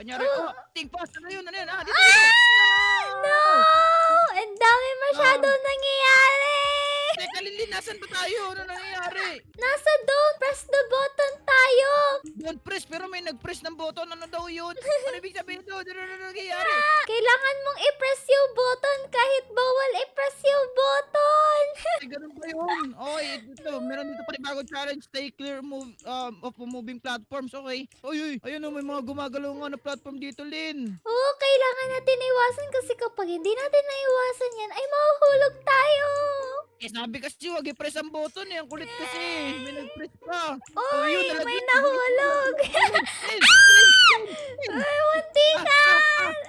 Anyari, oh, ting pass, ano yun, ano yun, ah, dito, dito. No! Ang dami masyado nangyayari! Teka, Lili, nasan ba tayo? Ano nangyayari? Nasa doon! Press the button tayo! Don't press, pero may nag-press ng button. Ano daw yun? Ano ibig sabihin doon? Ano ano nangyayari? Kailangan mong i-press yung button kahit bawal i-press yung button! Ay, ganun ba yun? Okay, ito, meron bagong challenge. Stay clear move, um, of moving platforms. Okay. Uy, uy, ayun o, may mga gumagalaw nga na platform dito, Lin. Oo, kailangan natin iwasan kasi kapag hindi natin naiwasan yan, ay mahuhulog tayo! Eh, sabi kasi, wag i-press ang button eh. Ang kulit kasi. May nag-press pa. Uy, yun, nalagyan may nahulog! Ay, munti ka!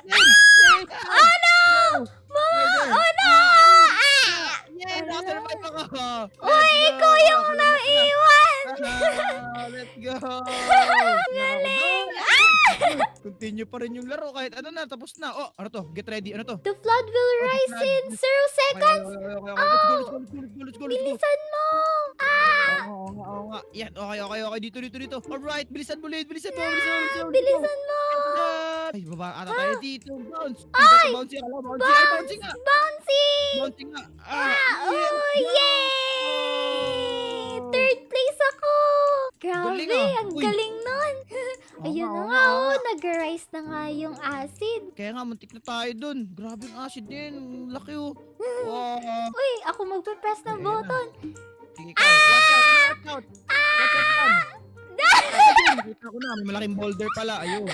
Lin, Lin. Oh no! Mga, oh no! Ah! Yeah, nasa na ba ka? Uy, ikaw yung naiwan! Ah, Let's go! Galing! Continue pa rin yung laro kahit ano na, tapos na. Oh, ano to? Get ready. Ano to? The flood will rise in zero seconds! Okay, okay, okay, okay. Let's go, let's go, let's go, let's go, let's go, let's go. Bilisan mo! Ah! Oo, nga, oo nga. Yan, okay, okay, okay. Dito, dito, dito. Alright, bilisan mo ulit, bilisan mo, bilisan mo, bilisan mo. Bilisan mo! Ay, baba ata tayo dito. Bounce. Ay! Bounce bounce. Bounce nga. Bouncy! Bounce nga. Ah, Ah, yeah. oh, yay! Third place ako! Grabe, Galing, ah. ang Uy. galing nun! Ayun na nga, oo oh, nag-rise na nga yung acid. Kaya nga, muntik na tayo dun. Grabe ang acid din. Laki oh. Wow. Uy, ako magpe-press ng Ayan na. button. Sige ka. Watch out, watch out. Watch out. Ayun, Nakita ko na, may malaking boulder pala. Ayun.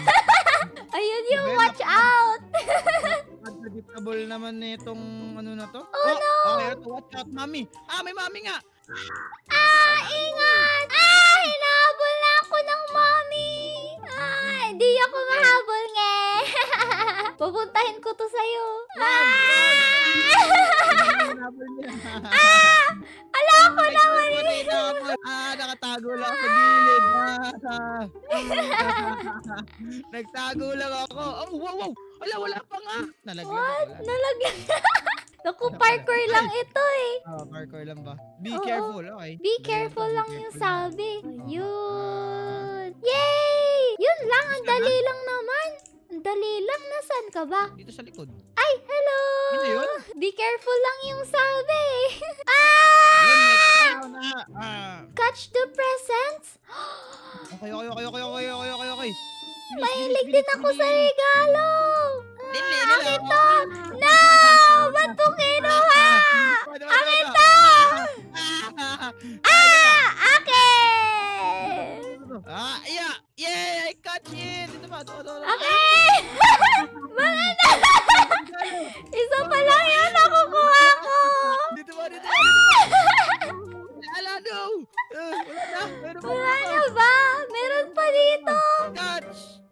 Ayun yung Diba, watch out! Unpredictable naman nitong ano na to. Oh, no! Okay, ito, watch out, mami. Ah, may mami nga. Ah, ingat! Ah, hinahabol na ako ng mommy! Ah, hindi ako mahabol nge! Pupuntahin ko to sa'yo. Ah! Ala ko naman eh! Ah, nakatago lang sa gilid. Ah. Nagtago lang ako. Oh, wow, wow. Ala, wala pa nga. Nalaglag. What? Wala. Nalagyan. Naku, parkour lang ito eh. Oh, parkour lang ba? Be Oo. careful, okay? Be careful lang yung sabi. Yun. Yay! Yun lang, ang dali lang naman. Ang dali lang. Nasaan ka ba? Dito sa likod. Ay, hello! Yun na yun? Be careful lang yung sabi. Yun, ah! next round na. Ah. Catch the presents? Okay, okay, okay, okay, okay, okay, okay, okay. Mahilig din ako sa regalo. Ah, akin to. No! Ba't mo kinuha? Akin to! Ah! Akin! Ah, yeah! Yay! I catch it! Dito ba? Ito, ito, ito. Akin! Bakit na? Isa pa lang yun nakukuha ko. Dito ba? Dito ba? Dito ba?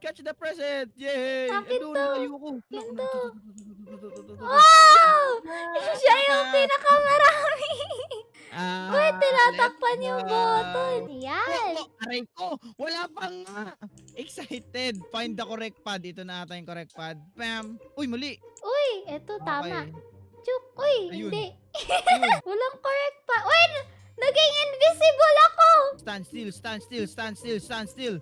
Catch! The present! Yay! Akin Ando, to. nalayo ko. To. to. Wow! Siya yung pinakamarami. Ah, Uy, tinatakpan let's yung go. button. Yan. Aray ko! Wala pa nga! Excited! Find the correct pad. Ito na ata yung correct pad. Bam! Uy, mali! Uy, eto tama. Chuk. Uy, Ayun. hindi. Ayun. Walang correct pa. Uy, naging invisible ako. Stand still, stand still, stand still, stand still.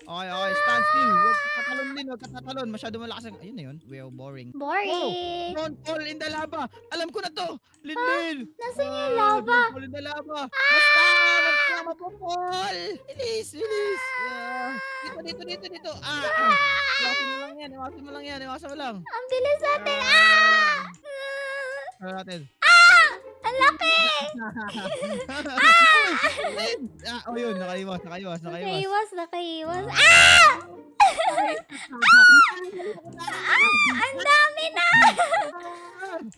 Okay, okay, stand still. Huwag ka tatalon din, huwag ka tatalon. Masyado malakas ang... Ayun na yun. Wow, boring. Boring. Don't fall in the lava. Alam ko na to. Lindin. Nasaan yung Ah, lava? Don't fall in the lava. Basta, na mapapol. Bilis, bilis. Ah, dito, dito, dito, dito. Ah, ah. Iwasan mo lang yan, iwasan mo lang yan, iwasan mo lang. Ang bilis natin. Ah! Ah. Ah! Ano natin? Ang laki! ah, oh yun, nakaiwas, nakaiwas, nakaiwas. Nakaiwas, nakaiwas. Ah! ah! Ang dami na!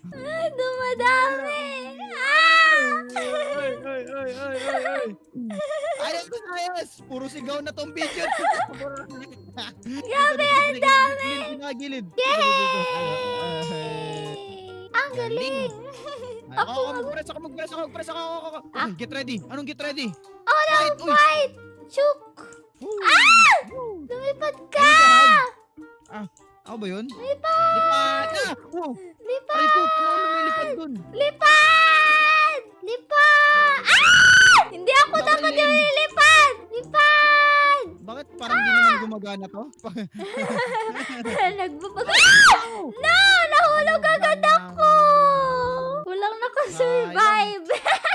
Ah, dumadami! Ah! Ay, ay, ay, ay, ay, ay. Ayos na ayos! Puro sigaw na tong video. Grabe, ang dami! Pinagilid. Ang galing! Ako, Ako, ako, mag-press ako, mag-press ako, mag-press ako, ako, ako. Ah. Get ready. Anong get ready? Oh, no! Fight, uy. Fight! Chuk! Ah! Lumipad ka! Ah, ako ba yun? Lipad! Lipad! Ah! Wow! Lipad! Aray ko, paano lumilipad dun? Lipad! Lipad! Ah! Hindi ako Baka dapat yun. yung lilipad! Lipad! Bakit parang hindi naman gumagana to? Nagbabaga. No! Nahulog agad ako! Walang nakasurvive.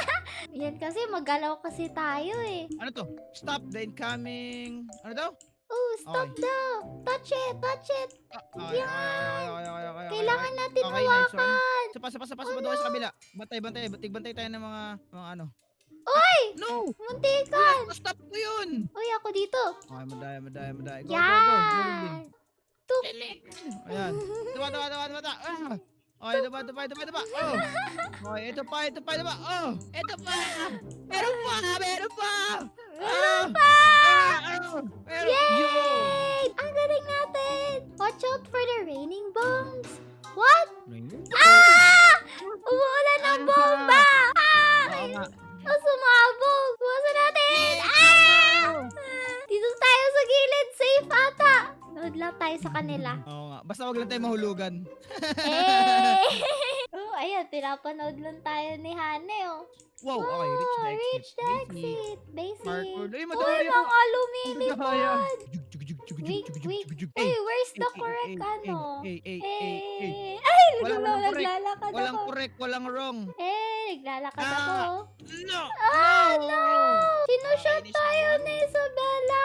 Yan kasi, magalaw kasi tayo eh. Ano to? Stop the incoming... Ano daw? Oh, stop Okay. daw. Touch it, touch it. Ah, okay, okay, okay, okay, okay, okay, Kailangan natin Okay, nice one. hawakan. Sapa, sapa, sapa, sapa doon sa kabila. Bantay, bantay. Tigbantay tayo ng mga, mga ano. Oy! No! Muntikan. Stop ko yun! Uy, ako dito. Okay, madaya, madaya, madaya. Go, go, go. Yan. Ayan. Diba, diba, diba, diba, diba. Ah! Okay, diba, diba, diba, diba. Oh! Okay, ito pa, ito pa, diba. Oh! Ito pa! Meron pa! Meron pa! Ah! pa! Ah! Ah! Meron! Yo! Yay! Ang galing natin. Watch out for the raining bombs. What? Ah! Umuulan ng bomba! Ah! Oo nga. Ang sumabog! Buwasan natin! Ah! Dito tayo sa gilid. Safe ata. Nood lang tayo sa kanila. Oo. Basta wag lang tayo mahulugan. Eh! oh, ayan. Pinapanood lang tayo ni Hane, oh. Wow, okay. Reach the Oh, exit. reach the Basic. exit. Basic. Parkour. Ay, Uy, madaya po. mga lumilipad. Wait, wait. Uy, where's the correct ano? Eh, eh, eh, ay, Walang- walang correct. naglalakad Walang ako. correct, walang wrong. Eh, naglalakad Ah, ako. No! Ah, no! Sinushoot tayo ni Isabella.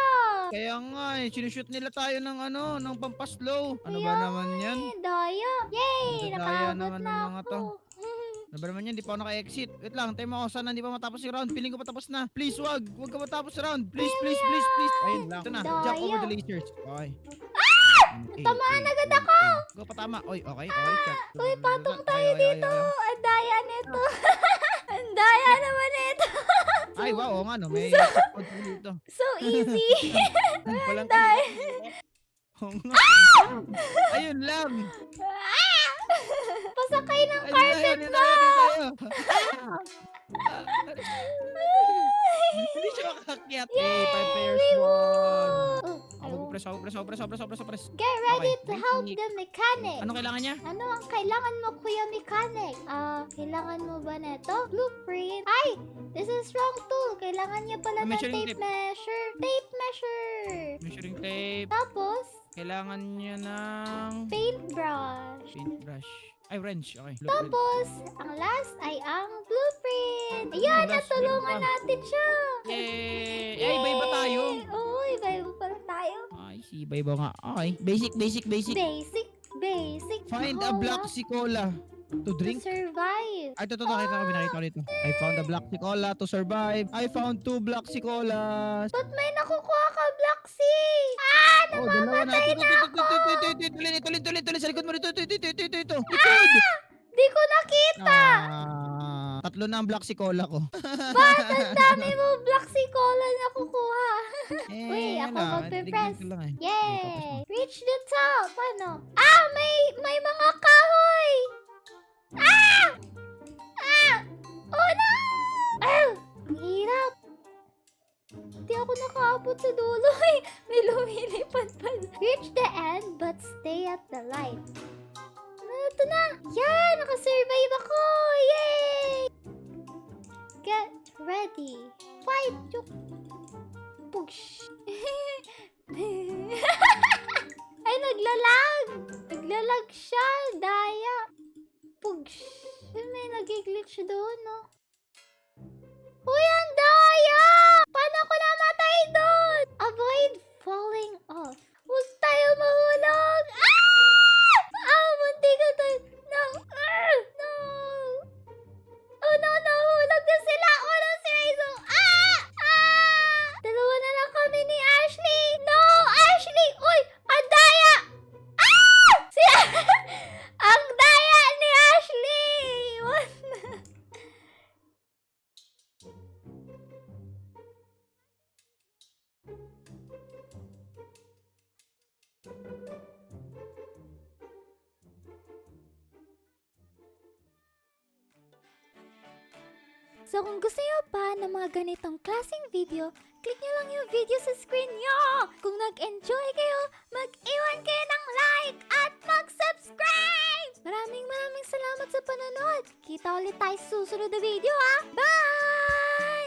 Kaya nga eh, sinushoot nila tayo ng ano, ng pampaslow. Ano ba Kaya naman yan? Daya. Yay, naman na ng mga ako. to. Ano ba naman yan? Di pa ako naka-exit. Wait lang, time ako. Sana hindi pa matapos yung round. Feeling ko patapos na. Please, wag. Wag ka matapos yung round. Please, please, please, please. Ayun lang. Ito na. Jump over the lasers. Okay. Tamaan agad ako! Go patama. Oy, okay, okay. Check. Uy, patong Ay, tayo ay, ay, dito. ay, ay. Ang daya nito. Ang daya naman nito. Ay, wow, oo nga no. May po dito. So easy. Walang daya. Nga. Ayun lang. Ah! Pasakay ng carpet ayun. Hindi siya makakakyat. Yay! Five players We won. won. Oh, press, ako press, ako press, ako press, ako press, ako press. Get ready Okay, to help the mechanic. Ano kailangan niya? Ano ang kailangan mo, Kuya Mechanic? Ah, kailangan mo ba neto? Blueprint? Ay! This is wrong tool. Kailangan niya pala ng Measuring tape tape. measure. Tape measure. Measuring tape. Tapos, Kailangan niya ng paintbrush. paintbrush. Ay, wrench. Okay. Tapos, ang last ay ang blueprint. Ayan, last, natulungan meron pa. natin siya. Yay! Ay, iba-iba tayo. Oo, iba-iba pala tayo. Ay, si iba-iba nga. Okay. Basic, basic, basic. Basic, basic. Find a Nakuha black cola To To drink? survive. Ay, totoo, nakita ko, binakita ko dito. I found a black cola to survive. I found two black colas. Ba't may nakukuha ka, Blacksy? Ah, Oh, dalawa na. namamatay Ito, na ito, ito, ito, ito, ako! ito, ito, ito, ito, ito, ito, ito. Ito, ito, ito, ito, ito, ito, ito. Di ko nakita! Ah, tatlo na ang black cola ko. Ba't ang dami mo, Blacksy Cola nakukuha? Eh, Uy, ako wala. magpe-press. Eh. Yay! Reach the top! Ano? Ah, may, may mga kahoy! Ah! Ah! Oh no! Ah! Ang hirap. Hindi ako nakaabot sa dulo. Ay, may lumilipad pa. Reach the end but stay at the light. Ano, ito na. Yan! Nakasurvive ako! Yay! Get ready. Fight! Push! nag-glitch doon, no? So kung gusto nyo pa ng mga ganitong klaseng video, click nyo lang yung video sa screen nyo! Kung nag-enjoy kayo, mag-iwan kayo ng like at mag-subscribe! Maraming maraming salamat sa panonood! Kita ulit tayo sa susunod na video ha! Bye!